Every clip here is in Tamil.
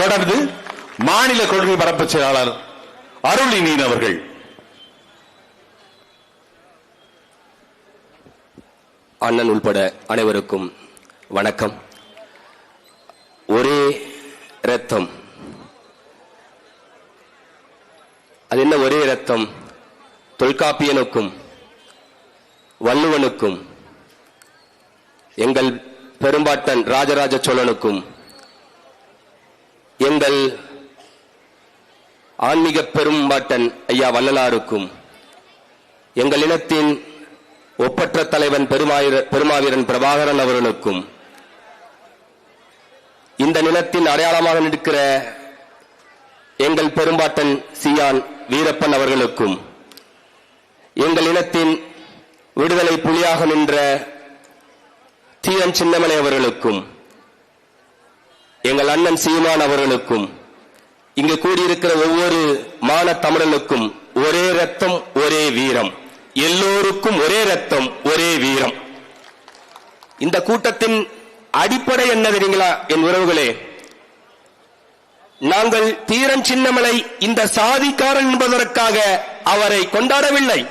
தொடர்ந்து மாநில கொள்கை பரப்பு செயலாளர் அருளினீன் அவர்கள். அண்ணன் உள்பட அனைவருக்கும் வணக்கம். ஒரே ரத்தம் அது என்ன ஒரே ரத்தம் தொல்காப்பியனுக்கும் வள்ளுவனுக்கும் எங்கள் பெரும்பாட்டன் ராஜராஜ சோழனுக்கும் எங்கள் ஆன்மீக பெரும்பாட்டன் ஐயா வள்ளலாருக்கும் எங்கள் இனத்தின் ஒப்பற்ற தலைவன் பெருமாயிர- பெருமாவீரன் பிரபாகரன் அவர்களுக்கும் இந்த நிலத்தின் அடையாளமாக நிற்கிற எங்கள் பெரும்பாட்டன் சியான் வீரப்பன் அவர்களுக்கும் எங்கள் இனத்தின் விடுதலை புலியாக நின்ற தீரன் சின்னமலை அவர்களுக்கும் எங்கள் அண்ணன் சீமான் அவர்களுக்கும் இங்கு கூடியிருக்கிற ஒவ்வொரு மான தமிழனுக்கும் ஒரே ரத்தம் ஒரே வீரம். எல்லோருக்கும் ஒரே ரத்தம் ஒரே வீரம். இந்த கூட்டத்தின் அடிப்படை என்ன தெரியுங்களா? என் உறவுகளே நாங்கள் தீரன் சின்னமலை இந்த சாதிக்காரன் என்பதற்காக அவரை கொண்டாடவில்லை.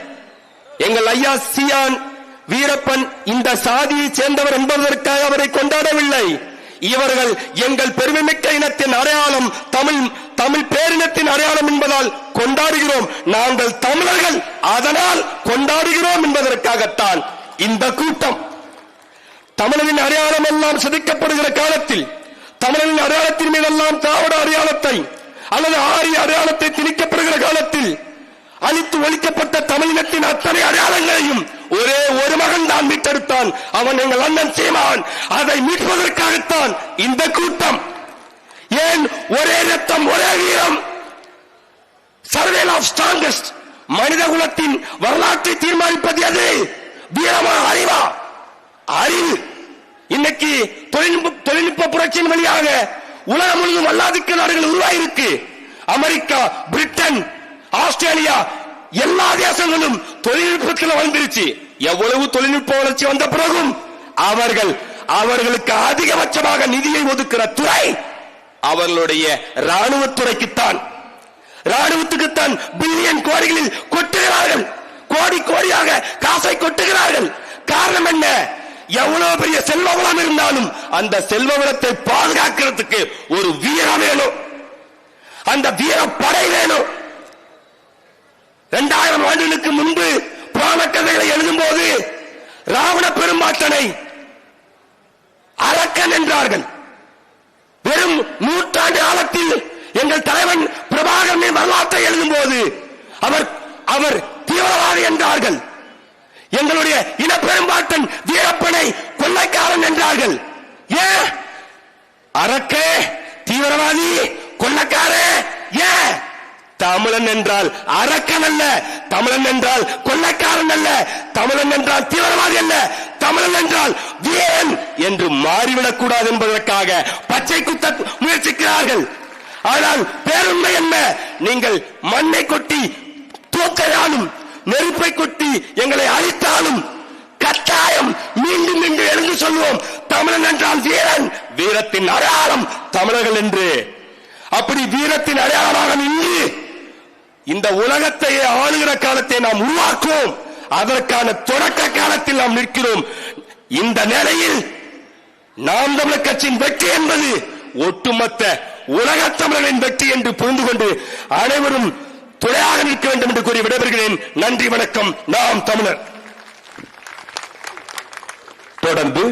எங்கள் ஐயா சியான் வீரப்பன் இந்த சாதியை சேர்ந்தவர் என்பதற்காக அவரை கொண்டாடவில்லை. இவர்கள் எங்கள் பெருமைமிக்க இனத்தின் அடையாளம் தமிழ் தமிழ் பேரினத்தின் அடையாளம் என்பதால் கொண்டாடுகிறோம். நாங்கள் தமிழர்கள் அதனால் கொண்டாடுகிறோம் என்பதற்காகத்தான் இந்த கூட்டம். தமிழனின் அடையாளம் எல்லாம் சிதைக்கப்படுகிற காலத்தில் தமிழனின் அடையாளத்தின் மீதெல்லாம் திராவிட அடையாளத்தை அல்லது ஆரிய அடையாளத்தை திணிக்கப்படுகிற காலத்தில் அழித்து ஒழிக்கப்பட்ட தமிழினத்தின் அத்தனை அடையாளங்களையும் ஒரே ஒரு மகன் தான் மீட்டெடுத்தான். அவன் எங்கள் அண்ணன் சீமான். அதை மீட்பதற்காகத்தான் இந்த கூட்டம். ஏன் ஒரே ரத்தம் ஒரே வீரம்? சர்வேல் ஆஃப் ஸ்ட்ராங்கஸ்ட் மனித குலத்தின் வரலாற்றை தீர்மானிப்பது எது? வீரமா அறிவா? அறிவு. இன்னைக்கு தொழில்நுட்ப தொழில்நுட்ப புரட்சியின் வழியாக உலகம் முழுவதும் வல்லாதிக்க நாடுகள் உருவாயிருக்கு. அமெரிக்கா பிரிட்டன் ஆஸ்திரேலியா எல்லா தேசங்களும் தொழில்நுட்பத்தில் வளர்ந்துருச்சு. எவ்வளவு தொழில்நுட்ப வளர்ச்சி வந்த பிறகும் அவர்கள் அவர்களுக்கு அதிகபட்சமாக நிதியை ஒதுக்கிற துறை அவர்களுடைய ராணுவத்துறைக்குத்தான் ராணுவத்துக்குத்தான் பில்லியன் கோடிகளில் கொட்டுகிறார்கள். கோடி கோடியாக காசை கொட்டுகிறார்கள். காரணம் என்ன? எவ்வளவு பெரிய செல்வ வளம் இருந்தாலும் அந்த செல்வ வளத்தை பாதுகாக்கிறதுக்கு ஒரு வீரம் வேணும். அந்த வீர படை வேணும். இரண்டாயிரம் ஆண்டுகளுக்கு முன்பு புராண கதைகளை எழுதும் போது ராவண பெரும்பாட்டனை அரக்கன் என்றார்கள். வெறும் நூற்றாண்டு காலத்தில் எங்கள் தலைவன் பிரபாகரனின் வரலாற்றை எழுதும் போது அவர் அவர் தீவிரவாதி என்றார்கள். எங்களுடைய இன வீரப்பனை கொள்ளைக்காரன் என்றார்கள் ஏன் அரக்கே தீவிரவாதி கொள்ளக்காரே ஏன் தமிழன் என்றால் அரக்கன் அல்ல தமிழன் என்றால் கொள்ளக்காரன் அல்ல தமிழன் என்றால் தீவிரவாதி அல்ல தமிழன் என்றால் வீரன் என்று மாறிவிடக் கூடாது என்பதற்காக பச்சை குத்த முயற்சிக்கிறார்கள். ஆனால் பேருண்மை என்ன? நீங்கள் மண்ணை கொட்டி தூக்கையாலும் நெருப்பை கொட்டி எங்களை அழித்தாலும் கட்டாயம் மீண்டும் மீண்டும் எழுந்து சொல்வோம் தமிழன் என்றால் வீரன் வீரத்தின் அடையாளம் தமிழர்கள் என்று. அப்படி வீரத்தின் அடையாளமாக நின்று இந்த உலகத்தையே ஆளுகிற காலத்தை நாம் உருவாக்குவோம். அதற்கான தொடக்க காலத்தில் நாம் நிற்கிறோம். இந்த நிலையில் நாம் தமிழர் கட்சியின் வெற்றி என்பது ஒட்டுமொத்த உலக தமிழரின் வெற்றி என்று புரிந்து கொண்டு அனைவரும் துணையாக நிற்க வேண்டும் என்று கூறி விடைபெறுகிறேன். நன்றி வணக்கம். நாம் தமிழர். தொடர்ந்து